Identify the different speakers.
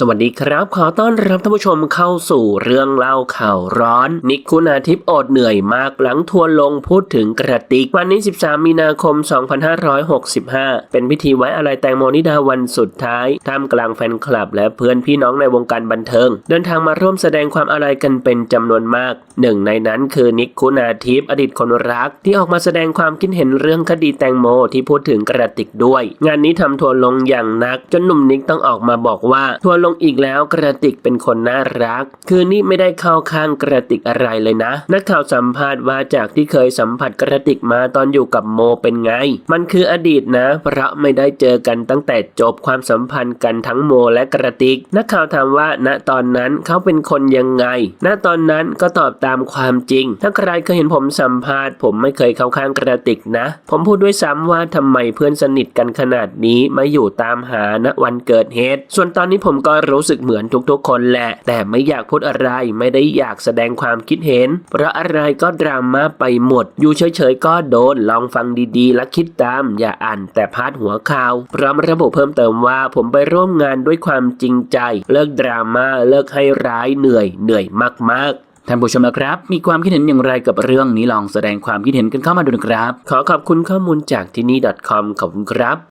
Speaker 1: สวัสดีครับ ขอต้อนรับท่านผู้ชมเข้าสู่เรื่องเล่าข่าวร้อน นิกคุณาทิพย์อดเหนื่อยมากหลังทัวร์ลงพูดถึงกระติก วันนี้ 13 มีนาคม 2565 เป็นพิธีไว้อะไรแตงโมนิดาวันสุดท้าย ท่ามกลางแฟนคลับ และเพื่อนพี่น้องในวงการบันเทิง เดินทางมาร่วมแสดงความอาลัยกันเป็นจำนวนมาก หนึ่งในนั้นคือนิกคุณาทิพย์อดีตคนรัก ที่ออกมาแสดงความคิดเห็นเรื่องคดีแตงโมที่พูดถึงกระติกด้วย งานนี้ทำทัวร์ลงอย่างนักจนหนุ่มนิกต้องออกมาบอกว่าทัวร์ลงอีกแล้วกระติกเป็นคนน่ารัก คือนี่ไม่ได้เข้าข้างกระติกอะไรเลยนะ นักข่าวสัมภาษณ์ว่าจากที่เคยสัมผัสกระติกมาตอนอยู่กับโมเป็นไง มันคืออดีตนะ เพราะไม่ได้เจอกันตั้งแต่จบความสัมพันธ์กันทั้งโมและกระติก นักข่าวถามว่าณตอนนั้นเขาเป็นคนยังไง ณตอนนั้นก็ตอบตามความจริง ถ้าใครเคยเห็นผมสัมภาษณ์ผมไม่เคยเข้าข้างกระติกนะ ผมพูดด้วยซ้ำว่าทำไมเพื่อนสนิทกันขนาดนี้มาอยู่ตามหาณวันเกิดเหตุ ส่วนตอนนี้ผมก็รู้สึกเหมือนทุกๆคนแหละ แต่ไม่อยากพูดอะไรไม่ได้อยากแสดงความคิดเห็น เพราะอะไรก็ดราม่าไปหมด อยู่เฉยๆก็โดนลองฟังดีๆ และคิดตาม อย่าอ่านแต่พาดหัวข่าว พร้อมระบุเพิ่มเติมว่าผมไปร่วมงานด้วยความจริงใจ เลิกดราม่าเลิกให้ร้ายเหนื่อยเหนื่อยมากๆ
Speaker 2: ท่านผู้ชมนะครับ มีความคิดเห็นอย่างไรกับเรื่องนี้ลองแสดงความคิดเห็นกันเข้ามาดูนะครับ
Speaker 1: ขอขอบคุณข้อมูลจากที่นี่ .com ขอบคุณครับ